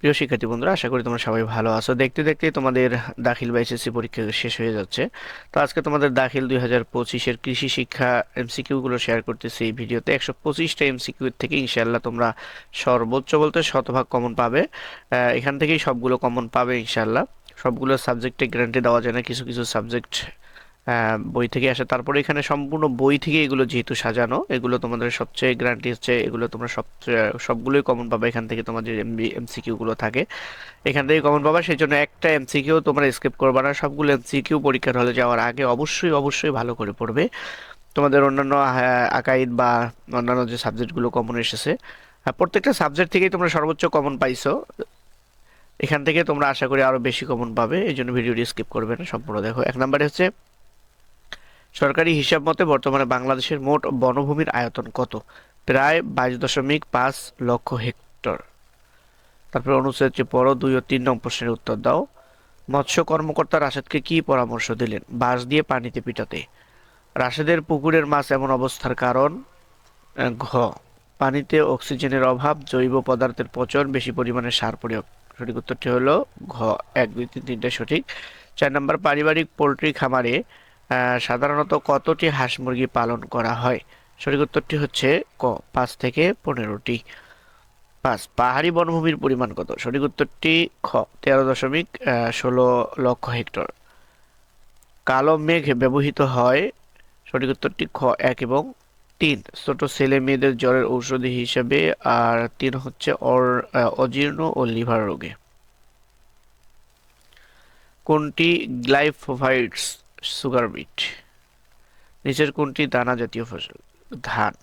প্রিয় শিক্ষার্থী বন্ধুরা, আশা করি তোমরা সবাই ভালো আছো। দেখতে দেখতে তোমাদের দাখিল বা এসএসসি পরীক্ষা শেষ হয়ে যাচ্ছে। তো আজকে তোমাদের দাখিল দুই হাজার পঁচিশের কৃষি শিক্ষা এমসিকিউ গুলো শেয়ার করতেছি এই ভিডিওতে। একশো পঁচিশটা এমসিকিউ থেকে ইনশাল্লাহ তোমরা সর্বোচ্চ বলতে শতভাগ কমন পাবে। এখান থেকেই সবগুলো কমন পাবে ইনশাল্লাহ সবগুলো সাবজেক্টে গ্যারান্টি দেওয়া যায় না, কিছু কিছু সাবজেক্ট বই থেকে আসে। তারপরে এখানে সম্পূর্ণ বই থেকে এগুলো যেহেতু সাজানো, এগুলো তোমাদের সবচেয়ে গ্যারান্টি হচ্ছে, এগুলো তোমরা সবচেয়ে সবগুলোই কমন পাবে। এখান থেকে তোমাদের এমবি এমসিকিউ গুলো থাকে, এখান থেকে কমন পাবা। সেই জন্য একটা এমসিকিউ তোমরা স্কিপ করবে না। সবগুলো এমসিকিউ পরীক্ষার হলে যাওয়ার আগে অবশ্যই অবশ্যই ভালো করে পড়বে। তোমাদের অন্যান্য আকাইদ বা অন্যান্য যে সাবজেক্টগুলো কমন এসেছে প্রত্যেকটা সাবজেক্ট থেকেই তোমরা সর্বোচ্চ কমন পাইছো। এখান থেকে তোমরা আশা করি আরও বেশি কমন পাবে। এই জন্য ভিডিওটি স্কিপ করবে না। সম্পূর্ণ দেখো। এক নম্বরে হচ্ছে সরকারি হিসাব মতে বর্তমানে বাংলাদেশের মোট বনভূমির আয়তন কত? প্রায় বাইশ দশমিক পাঁচ লক্ষ হেক্টর। তারপরে অনুচ্ছেদ যে পড়ো, দুই ও তিন নং প্রশ্নের উত্তর দাও। মৎস্য কর্মকর্তা রাশেদকে কি পরামর্শ দিলেন? বাঁশ দিয়ে পানিতে পিটাতে। রাশেদের পুকুরের মাছ এমন অবস্থার কারণ? ঘ, পানিতে অক্সিজেনের অভাব, জৈব পদার্থের পচন, বেশি পরিমাণে সার প্রয়োগ। সঠিক উত্তরটি হলো ঘ। এক, দুই, তিন তিনটা সঠিক। চার নম্বর, পারিবারিক পোলট্রি খামারে সাধারণত কতটি হাঁস মুরগি পালন করা হয়? সঠিক উত্তরটি হচ্ছে ক, পাঁচ থেকে পনেরোটি। পাঁচ, পাহাড়ি বনভূমির পরিমাণ কত? সঠিক উত্তরটি খ, তেরো দশমিক ষোলো লক্ষ হেক্টর। কালো মেঘ ব্যবহৃত হয়, সঠিক উত্তরটি খ, এক এবং তিন। ছোট ছেলে মেয়েদের জ্বরের ঔষধি হিসেবে, আর তিন হচ্ছে অর- অজীর্ণ ও লিভার রোগে। কোনটি গ্লাইফোভাইটস সুগার বিট। নিচের কোনটি? দানা জাতীয় ফসল। ধান।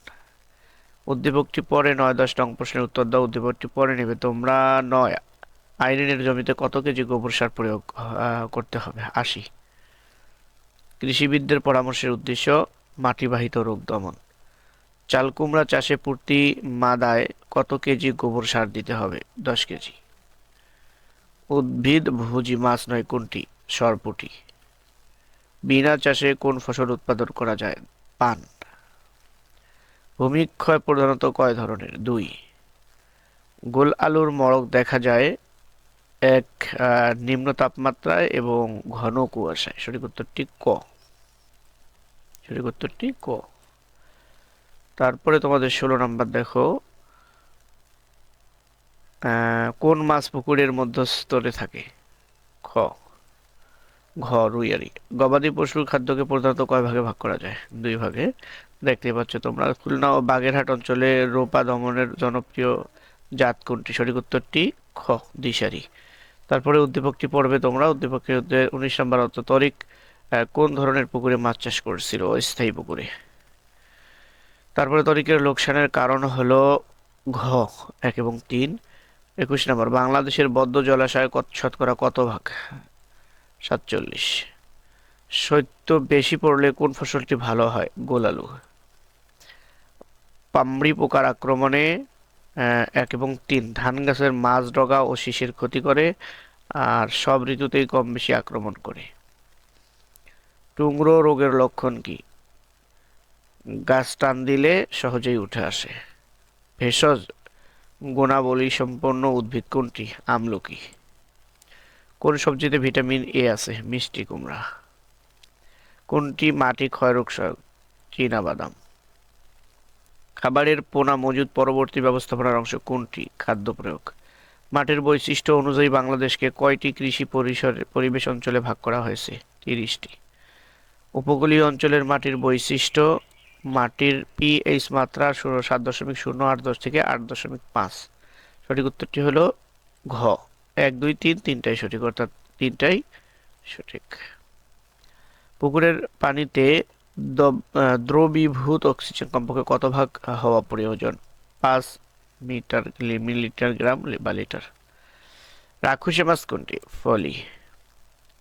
উদ্দীপকটি পরে নয়, দশ নং প্রশ্নের উত্তর দাও। উদ্দীপকটি পরে নেবে। তোমরা নয়, আইরিনের জমিতে কত কেজি গোবর সার প্রয়োগ করতে হবে? আশি। কৃষিবিদদের পরামর্শের উদ্দেশ্য, মাটিবাহিত রোগ দমন। চাল কুমড়া চাষে প্রতি মাদায় কত কেজি গোবর সার দিতে হবে? দশ কেজি। উদ্ভিদ, ভোজী, মাছ নয়, কোনটি? সরপুটি। বিনা চাষে কোন ফসল উৎপাদন করা যায়? পান। ভূমিক্ষয় প্রধানত কয় ধরনের? দুই। গোল আলুর মড়ক দেখা যায় এক নিম্ন তাপমাত্রায় এবং ঘন কুয়াশায়। সঠিক উত্তরটি ক। সঠিক উত্তরটি ক। তারপরে তোমাদের ষোলো নাম্বার দেখো। কোন মাছ পুকুরের মধ্যস্থলে থাকে? খ। ঘ রুইয়ারি। গবাদি পশুর খাদ্যকে প্রধানত কয় ভাগে ভাগ করা যায়? দুই ভাগে। দেখতে পাচ্ছ তোমরা, খুলনা ও বাগেরহাট অঞ্চলে রোপা দমনের জনপ্রিয় জাত কোনটি? সঠিক উত্তরটি, খ, দিশারি। তারপরে উদ্দীপকটি পড়বে তোমরা। উদ্দীপকের উনিশ নম্বর অর্থ তরিক কোন ধরনের পুকুরে মাছ চাষ করছিল? অস্থায়ী পুকুরে। তারপরে তরিকের লোকসানের কারণ হলো ঘ, এক এবং তিন। একুশ নম্বর, বাংলাদেশের বদ্ধ জলাশয় শতকরা কত ভাগ? সাতচল্লিশ। শৈত্য বেশি পড়লে কোন ফসলটি ভালো হয়? গোলালু পামড়ি পোকার আক্রমণে এক এবং তিন। ধান গাছের মাছ ডগা ও শীষের ক্ষতি করে, আর সব ঋতুতেই কম বেশি আক্রমণ করে। টুংরো রোগের লক্ষণ কি? গাছ টান দিলে সহজেই উঠে আসে। ভেষজ গুণাবলী সম্পন্ন উদ্ভিদ কোনটি? আমলকি। কোন সবজিতে ভিটামিন এ আছে? মিষ্টি কুমড়া। কোনটি মাটি ক্ষয়রোগ সহায়ক? বাদাম। খাবারের পোনা মজুদ পরবর্তী ব্যবস্থাপনার অংশ কোনটি? খাদ্য প্রয়োগ। মাটির বৈশিষ্ট্য অনুযায়ী বাংলাদেশকে কয়টি কৃষি পরিসরে, পরিবেশ অঞ্চলে ভাগ করা হয়েছে? তিরিশটি। উপকূলীয় অঞ্চলের মাটির বৈশিষ্ট্য, মাটির পিএইচ মাত্রা সাত দশমিক শূন্য আট দশ থেকে আট দশমিক পাঁচ। সঠিক উত্তরটি হলো ঘ। এক, দুই, তিন, তিনটাই সঠিক, অর্থাৎ তিনটাই সঠিক। পুকুরের পানিতে দ্রবীভূত অক্সিজেন কমপক্ষে কত ভাগ হওয়া প্রয়োজন? পাঁচ মিটার মিলিলিটার, গ্রাম বা লিটার। রাক্ষসে মাছ কোনটি? ফলি।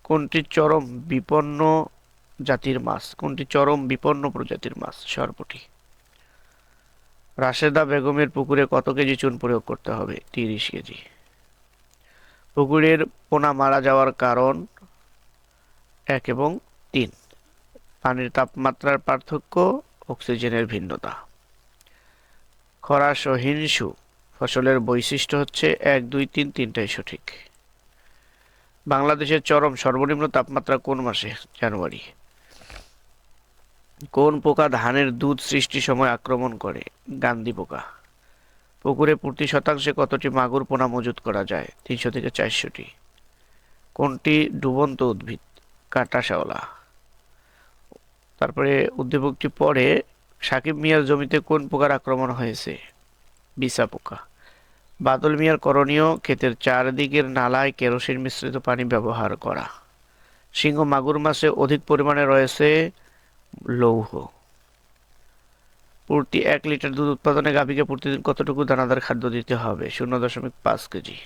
কোনটি চরম বিপন্ন জাতির মাছ? কোনটি চরম বিপন্ন প্রজাতির মাছ? সরপুটি রাশেদা বেগমের পুকুরে কত কেজি চুন প্রয়োগ করতে হবে? তিরিশ কেজি। পুকুরের পোনা মারা যাওয়ার কারণ এক এবং তিন। পানির তাপমাত্রার পার্থক্য, অক্সিজেনের ভিন্নতা। খরা সহিংসু ফসলের বৈশিষ্ট্য হচ্ছে এক, দুই, তিন, তিনটাই সঠিক। বাংলাদেশের চরম সর্বনিম্ন তাপমাত্রা কোন মাসে? জানুয়ারি। কোন পোকা ধানের দুধ সৃষ্টির সময় আক্রমণ করে? গান্ধী পোকা। পুকুরে প্রতি শতাংশে কতটি মাগুর পোনা মজুত করা যায়? তিনশো থেকে চারশোটি। কোনটি ডুবন্ত উদ্ভিদ? কাঁটা শ্যাওলা তারপরে উদ্দীপকটি পরে সাকিব মিয়ার জমিতে কোন পোকার আক্রমণ হয়েছে? বিসা পোকা। বাদল মিয়ার করণীয়, ক্ষেতের চারদিকের নালায় কেরোসিন মিশ্রিত পানি ব্যবহার করা। সিংহ মাগুর মাছে অধিক পরিমাণে রয়েছে লৌহ। প্রতি এক লিটার দুধ উৎপাদনে গাভীকে প্রতিদিন কতটুকু দানাদার খাদ্য দিতে হবে? শূন্য দশমিক পাঁচ কেজি।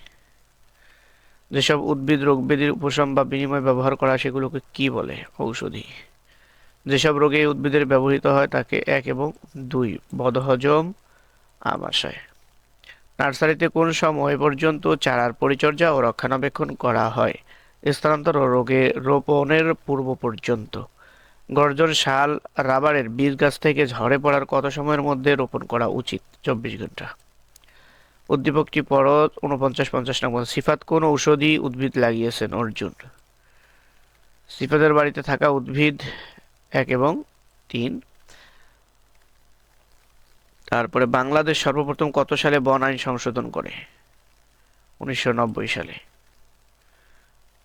যেসব উদ্ভিদ রোগ ব্যাধির উপশম বা বিনিময় ব্যবহার করা সেগুলোকে কি বলে? ঔষধি। যেসব রোগে উদ্ভিদের ব্যবহৃত হয় তাকে এক এবং দুই বদহজম আমাশয়। নার্সারিতে কোন সময় পর্যন্ত চারার পরিচর্যা ও রক্ষণাবেক্ষণ করা হয়? স্থানান্তর ও রোগে রোপণের পূর্ব পর্যন্ত। গর্জন শাল রাবারের বীজ গাছ থেকে ঝরে পড়ার কত সময়ের মধ্যে রোপণ করা উচিত? চব্বিশ ঘণ্টা। উদ্দীপকটি পরত উনপঞ্চাশ পঞ্চাশ নম্বর। সিফাত কোন ঔষধি উদ্ভিদ লাগিয়েছেন অর্জুন? সিফাতের বাড়িতে থাকা উদ্ভিদ এক এবং তিন। তারপরে বাংলাদেশ সর্বপ্রথম কত সালে বন আইন সংশোধন করে? উনিশশো নব্বই সালে।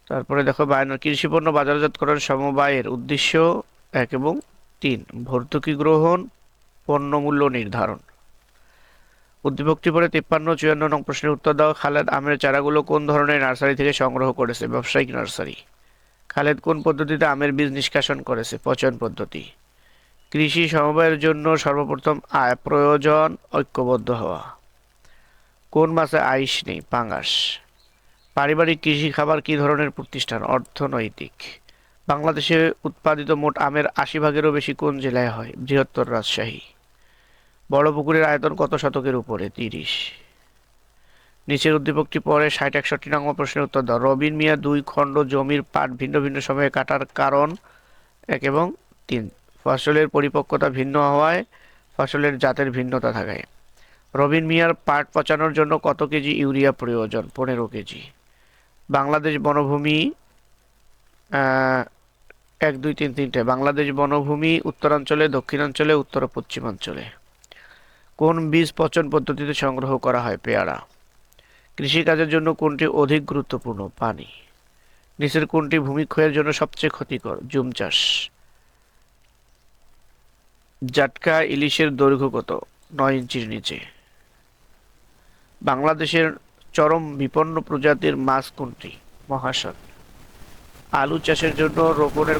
তারপরে দেখো বায়ন কৃষিপণ্য বাজারজাতকরণ সমবায়ের উদ্দেশ্য এক এবং তিন, ভর্তুকি গ্রহণ পণ্য মূল্য নির্ধারণ। উদ্দীপকটি পরে তিপ্পান্ন, চুয়ান্ন নং প্রশ্নের উত্তর দাও। খালেদ আমের চারাগুলো কোন ধরনের নার্সারি থেকে সংগ্রহ করেছে? ব্যবসায়িক নার্সারি। খালেদ, কোন পদ্ধতিতে আমের বীজ নিষ্কাশন করেছে? পচন পদ্ধতি। কৃষি সমবায়ের জন্য সর্বপ্রথম আয় প্রয়োজন, ঐক্যবদ্ধ হওয়া। কোন মাসে আইস নেই? পাঙ্গাস পারিবারিক কৃষি খাবার কি ধরনের প্রতিষ্ঠান? অর্থনৈতিক। বাংলাদেশে উৎপাদিত মোট আমের আশি ভাগেরও বেশি কোন জেলায় হয়? বৃহত্তর রাজশাহী। বড় পুকুরের আয়তন কত শতকের উপরে? তিরিশ। নিচের উদ্দীপকটি পরে ষাট একষট্টি নম্বর প্রশ্নের উত্তর দাও। রবিন মিয়া দুই খণ্ড জমির পাট ভিন্ন ভিন্ন সময়ে কাটার কারণ এক এবং তিন। ফসলের পরিপক্কতা ভিন্ন হওয়ায় ফসলের জাতের ভিন্নতা থাকায়। রবিন মিয়ার পাট পচানোর জন্য কত কেজি ইউরিয়া প্রয়োজন? পনেরো কেজি। বাংলাদেশ বনভূমি এক, দুই, তিন, তিনটে। বাংলাদেশ বনভূমি উত্তরাঞ্চলে, দক্ষিণাঞ্চলে উত্তর পশ্চিমাঞ্চলে কোন বীজ পচন পদ্ধতিতে সংগ্রহ করা হয় পেয়ারা? কৃষিকাজের জন্য কোনটি অধিক গুরুত্বপূর্ণ? পানি। নিচের কোনটি ভূমিক্ষয়ের জন্য সবচেয়ে ক্ষতিকর? জুম চাষ। জাটকা ইলিশের দৈর্ঘ্য কত? নয় ইঞ্চির নিচে। বাংলাদেশের চরম বিপন্ন প্রজাতির মাছ কোনটি? মহাশয়। আলু চাষের জন্য রোপণের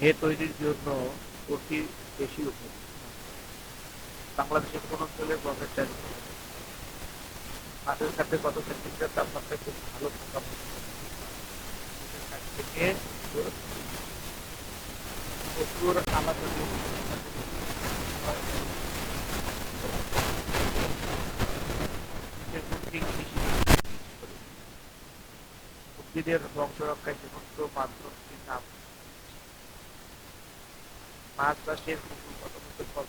হে তৈরির জন্য অতি বেশি উপযোগী বাংলাদেশের কোন অঞ্চলে গমের চাষ মাঠের সাথে কত সেন্টিমিটার তাপমাত্রা খুব ভালো থাকা থেকে প্রচুর আলাদা উদ্ভিদের বংশ রক্ষায় সমস্ত মাধ্যমটির নাম মাছ চাষের পুকুর কত পর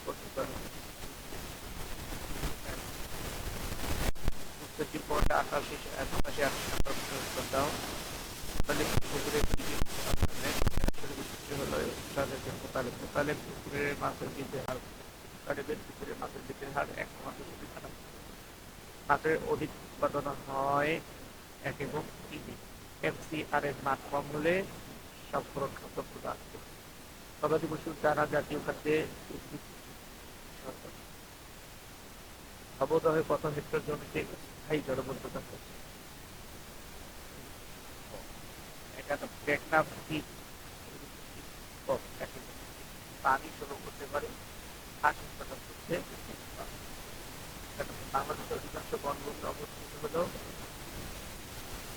পরে আকাশে আকাশে আকাশে দাও পুকুরের তাদেরকে মোতালেব মাছের হার মোতালেবের পুকুরের মাছের বৃদ্ধির হার এক মাত্র মাছের অধিক উৎপাদন হয় এক এবং এফসিআর এর মান কম হলে সম্পূরক খাদ্য প্রদান গবাদি পশুর চারা জাতীয় খাদ্যে অবদহে কত হেক্টর জমিতে স্থায়ী জলবদ্ধতা পানি করতে পারে শতাংশ অধিকাংশ বনভূমি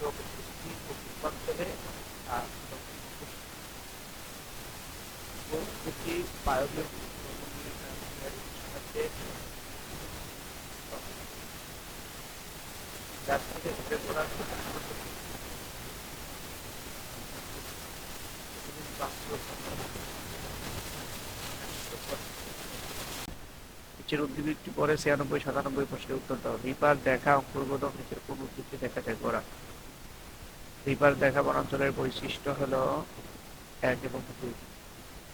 অবস্থিত অঞ্চলে আর উদ্ভিদটি পরে ছিয়ানব্বই, সাতানব্বই প্রশ্নের উত্তর দাও। রিপার দেখা অঙ্কুরবোধক নিচের কোন উদ্ভিদকে দেখা যায়? গোড়া। রিপার দেখা বনাঞ্চলের বৈশিষ্ট্য হলো এক এবং দুই।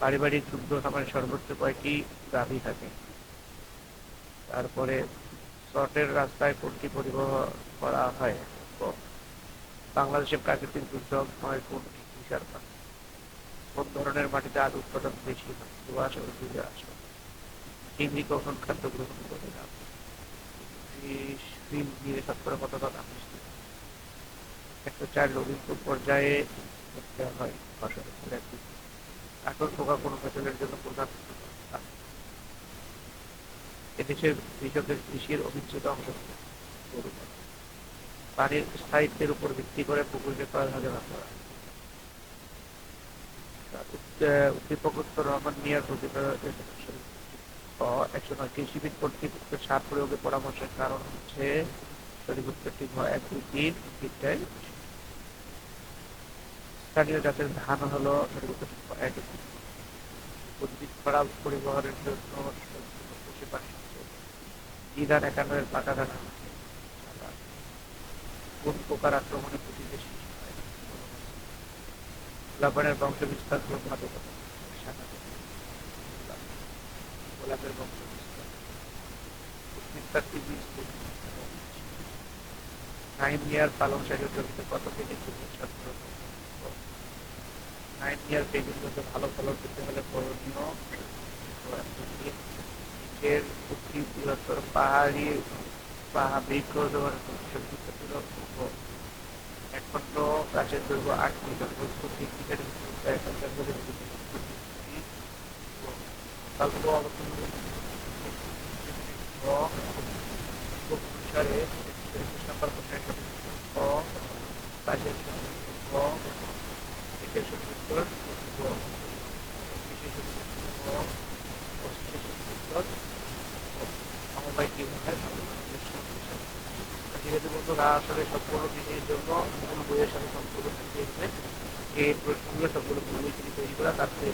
পারিবারিক দুগ্ধ খামারে সর্বোচ্চ কয়টি গাভী থাকে? তারপরে শর্টের রাস্তায় কোনটি পরিবহন করা হয়। বাংলাদেশের প্রাকৃতিক দুর্যোগ নয় কোনটি? তুষার কোন ধরনের মাটিতে আলু উৎপাদন বেশি হয়? ও আসে কখন খাদ্য গ্রহণ করে? না দিয়ে শতকরা কত চার লঘিমপুর পর্যায়ে হয়। ফসলের পোকা কোনো ফসলের জন্য প্রধান এদেশের কৃষকের কৃষির অংশ। পানির স্থায়িত্বের উপর ভিত্তি করে ভাগ করা? রহমান মিয়ার একশো নয় কৃষিবিদ উক্ত সার প্রয়োগের পরামর্শের কারণ হচ্ছে এক দুই তিন স্থানীয় জাতের ধান হলো এক তিন। পরিবহনের জন্য ই একান্নের কোন আক্রমণে প্রতি বেশি বিস্তার গোলাপের বংশ নাইন ইয়ার পালং শাকের জমিতে কত চল্লিশ শতাংশ নাইন ইয়ার ভালো ফলন পেতে হলে করণীয় নিচের উঠি বৃহত্তর পাহাড়ি পাহা বৃক্ষ একমাত্র গাছের দৈর্ঘ্য আট মিটার তিন মিটার অবস্থান অনুসারে নাম্বার কোথায় ক কাজের ক একের সত্তর ক বিশেষ ক পঁচিশের সত্তর সমবায় কি হয় বন্ধুরা আসলে সবগুলো বিষয়ের জন্য মূল বইয়ের সাথে সম্পর্ক থাকতে এই প্রশ্নগুলো সবগুলো মূল তৈরি করা, তার থেকে